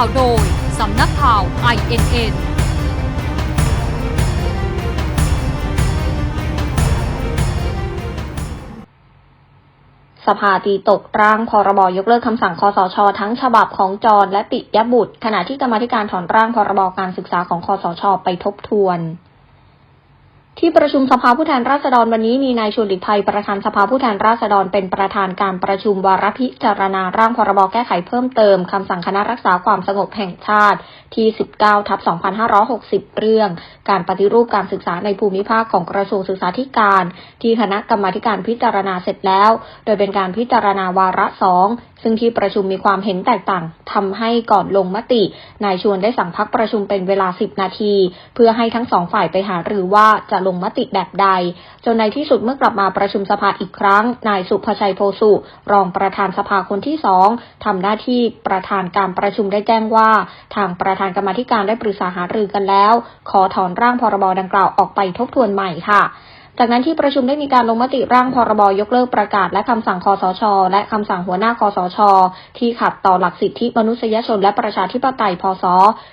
ข่าวโดย สำนักข่าว INN สภาตีตกร่างพรบยกเลิกคำสั่งคอสช ทั้งฉบับของจรและปิยบุตร ขณะที่กรรมธิการถอนร่างพรบการศึกษาของคอสช ไปทบทวน ที่ประชุมสภาผู้แทนราษฎรวันนี้มีนายชวนหลีกภัยประธานสภาผู้แทนราษฎรเป็นประธานการประชุมวาระพิจารณาร่างพรบแก้ไขเพิ่มเติมคำสั่งคณะรักษาความสงบแห่งชาติที่ 19 ทับ 2560 เรื่อง การปฏิรูปการศึกษาในภูมิภาคของกระทรวงศึกษาธิการ ที่คณะกรรมาการพิจารณาเสร็จแล้ว โดยเป็นการพิจารณาวาระสองซึ่งที่ประชุมมีความเห็นแตกต่างทำให้ก่อนลงมติ นายชวนได้สั่งพักประชุมเป็นเวลา 10 นาที เพื่อให้ทั้งสองฝ่ายไปหารือว่าจะลงมติแบบใด จนในที่สุดเมื่อกลับมาประชุมสภาอีกครั้ง นายสุภชัยโพสุ รองประธานสภาคนที่สองทำหน้าที่ประธานการประชุมได้แจ้งว่า ทางประธานกรรมธิการได้ปรึกษาหารือกันแล้ว ขอถอนร่างพรบดังกล่าวออกไปทบทวนใหม่ค่ะ จากนั้นที่ประชุมได้มีการลงมติร่างพรบยกเลิกประกาศ และคำสั่งคอสช และคำสั่งหัวหน้าคอสช ที่ขัดต่อหลักสิทธิมนุษยชนและประชาธิปไตยพศ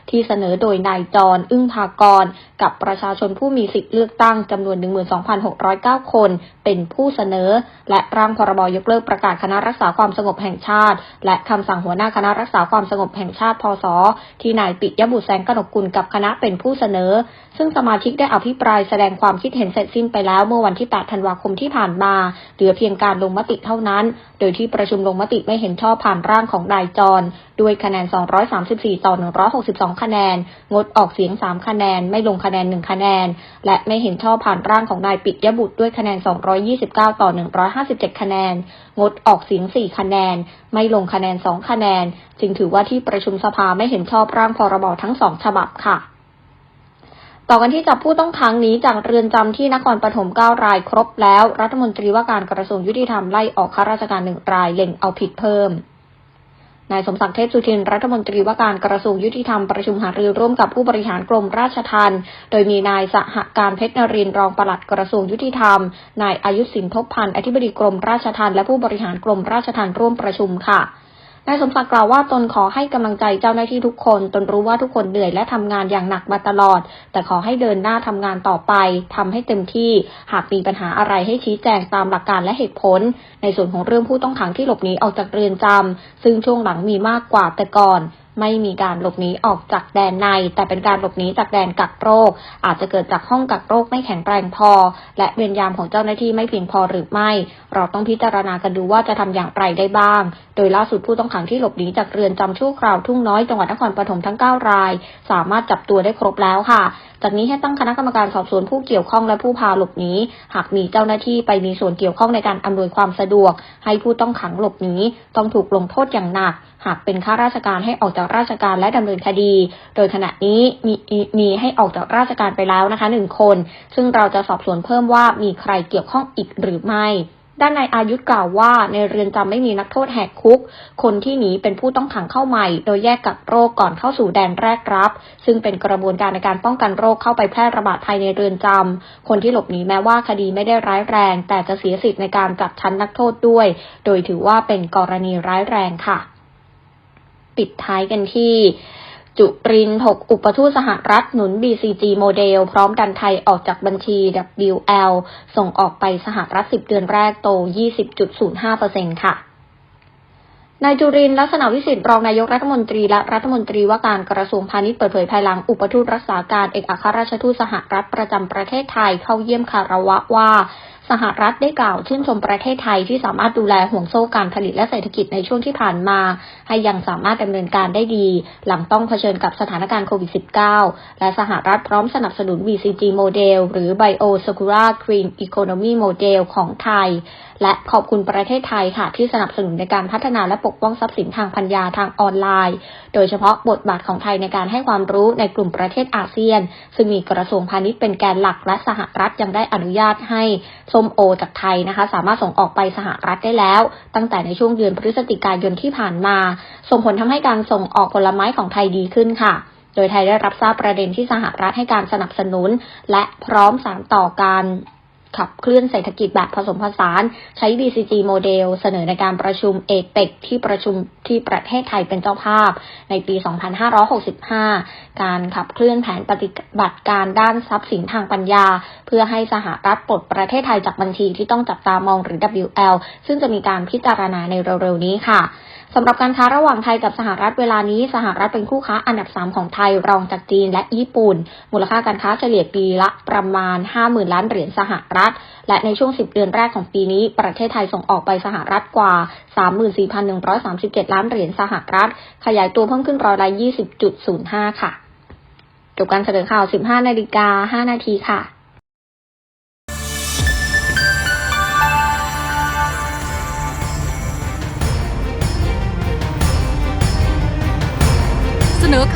ที่เสนอโดยนายจรอึ้งภากร กับประชาชนผู้มีสิทธิเลือกตั้งจำนวน 12,609 คน เป็นผู้เสนอ และร่างพรบยกเลิกประกาศคณะรักษาความสงบแห่งชาติ และคำสั่งหัวหน้าคณะรักษาความสงบแห่งชาติพศที่นายปิยบุตรแสงกนกกุลกับคณะเป็นผู้เสนอ ซึ่งสมาชิกได้อภิปรายแสดงความคิดเห็นเสร็จสิ้นไปแล้วแล้วเมื่อวันที่ 8 ธันวาคมที่ผ่านมา เหลือเพียงการลงมติเท่านั้น โดยที่ประชุมลงมติไม่เห็นชอบผ่านร่างของนายจร ด้วยคะแนน 234 ต่อ 162 คะแนน งดออกเสียง 3 คะแนน ไม่ลงคะแนน 1 คะแนน และไม่เห็นชอบผ่านร่างของนายปิยบุตรด้วยคะแนน 229 ต่อ 157 คะแนน งดออกเสียง 4 คะแนน ไม่ลงคะแนน 2 คะแนน จึงถือว่าที่ประชุมสภาไม่เห็นชอบร่างพรบทั้งสองฉบับค่ะ ต่อกันที่จับผู้ต้องขังหนีจากเรือนจำที่นครปฐม9รายครบแล้ว รัฐมนตรีว่าการกระทรวงยุติธรรมไล่ออกข้าราชการหนึ่งรายเล็งเอาผิดเพิ่มนายสมศักดิ์เทพสุทินรัฐมนตรีว่าการกระทรวงยุติธรรมประชุมหารือร่วมกับผู้บริหารกรมราชทัณฑ์โดยมีนายสหการเพชรนรินทร์รองปลัดกระทรวงยุติธรรม นายอายุสินทบพันธ์อธิบดีกรมราชทัณฑ์และผู้บริหารกรมราชทัณฑ์ร่วมประชุมค่ะ นายสมศักดิ์กล่าวว่าตนขอให้กำลังใจเจ้าหน้าที่ทุกคน ตนรู้ว่าทุกคนเหนื่อยและทำงานอย่างหนักมาตลอด แต่ขอให้เดินหน้าทำงานต่อไปทำให้เต็มที่ หากมีปัญหาอะไรให้ชี้แจงตามหลักการและเหตุผล ในส่วนของเรื่องผู้ต้องขังที่หลบหนีออกจากเรือนจำซึ่งช่วงหลังมีมากกว่าแต่ก่อน ไม่มีการหลบหนีออกจากแดนใน แต่เป็นการหลบหนีจากแดนกักโรค อาจจะเกิดจากห้องกักโรคไม่แข็งแรงพอ และเวรยามของเจ้าหน้าที่ไม่เพียงพอหรือไม่ เราต้องพิจารณากันดูว่าจะทำอย่างไรได้บ้าง โดยล่าสุดผู้ต้องขังที่หลบหนีจากเรือนจำชั่วคราวทุ่งน้อยจังหวัดนครปฐมทั้ง 9 ราย สามารถจับตัวได้ครบแล้วค่ะ จากนี้ให้ตั้งคณะกรรมการสอบสวนผู้เกี่ยวข้องและผู้พาหลบหนีหากมีเจ้าหน้าที่ไปมีส่วนเกี่ยวข้องในการอำนวยความสะดวก ให้ผู้ต้องขังหลบหนีต้องถูกลงโทษอย่างหนัก หากเป็นข้าราชการให้ออกจากราชการและดำเนินคดี โดยขณะนี้มีมีให้ออกจากราชการไปแล้วนะคะหนึ่งคน ซึ่งเราจะสอบสวนเพิ่มว่ามีใครเกี่ยวข้องอีกหรือไม่ด้านนายอายุธกล่าวว่าในเรือนจำไม่มีนักโทษแหกคุก คนที่หนีเป็นผู้ต้องขังเข้าใหม่ โดยแยกกักโรคก่อนเข้าสู่แดนแรกรับ ซึ่งเป็นกระบวนการในการป้องกันโรคเข้าไปแพร่ระบาดภายในเรือนจำคนที่หลบหนีแม้ว่าคดีไม่ได้ร้ายแรง แต่จะเสียสิทธิ์ในการจัดชั้นนักโทษด้วย โดยถือว่าเป็นกรณีร้ายแรงค่ะ ปิดท้ายกันที่จุรินทร์6อุปทูตสหรัฐหนุน BCG โมเดล พร้อมดันไทยออกจากบัญชี WL ส่งออกไปสหรัฐ 10 เดือนแรกโต 20.05%ค่ะนายจุรินทร์ลักษณะวิสิทธิ์รองนายกรัฐมนตรีและรัฐมนตรีว่าการกระทรวงพาณิชย์เปิดเผยภายหลังอุปทูตรักษาการเอกอัครราชทูตสหรัฐประจำประเทศไทยเข้าเยี่ยมคารวะว่า สหรัฐได้กล่าวชื่นชมประเทศไทยที่สามารถดูแลห่วงโซ่การผลิตและเศรษฐกิจในช่วงที่ผ่านมา ให้ยังสามารถดำเนินการได้ดี หลังต้องเผชิญกับสถานการณ์โควิด -19 และสหรัฐพร้อมสนับสนุน BCG โมเดลหรือ Bio Secura Green Economy Model ของไทย และขอบคุณประเทศไทยค่ะ ที่สนับสนุนในการพัฒนาและปกป้องทรัพย์สินทางปัญญาทางออนไลน์ โดยเฉพาะบทบาทของไทยในการให้ความรู้ในกลุ่มประเทศอาเซียน ซึ่งมีกระทรวงพาณิชย์เป็นแกนหลักและสหรัฐยังได้อนุญาตให้ส้มโอจากไทยนะคะ สามารถส่งออกไปสหรัฐได้แล้ว ตั้งแต่ในช่วงเดือนพฤศจิกายนที่ผ่านมา ส่งผลทำให้การส่งออกผลไม้ของไทยดีขึ้นค่ะโดยไทยได้รับทราบประเด็นที่สหรัฐให้การสนับสนุน และพร้อมสานต่อการ ขับเคลื่อนเศรษฐกิจแบบผสมผสาน ใช้ BCG โมเดล เสนอในการประชุมเอเปกที่ประชุมที่ประเทศไทยเป็นเจ้าภาพ ในปี 2565 การขับเคลื่อนแผนปฏิบัติการด้านทรัพย์สินทางปัญญา เพื่อให้สหรัฐปลดประเทศไทยจากบัญชีที่ต้องจับตามองหรือ WL ซึ่งจะมีการพิจารณาในเร็วๆนี้ค่ะ สำหรับการค้าระหว่างไทยกับสหรัฐเวลานี้ สหรัฐเป็นคู่ค้าอันดับ 3 ของไทยรองจากจีนและญี่ปุ่น มูลค่าการค้าเฉลี่ยปีละประมาณ 50,000 ล้านเหรียญสหรัฐ และในช่วง 10 เดือนแรกของปีนี้ ประเทศไทยส่งออกไปสหรัฐกว่า 34,137 ล้านเหรียญสหรัฐ ขยายตัวเพิ่มขึ้นร้อยละ20.05 ค่ะ จบการเสนอข่าว 15 นาฬิกา 5 นาทีค่ะ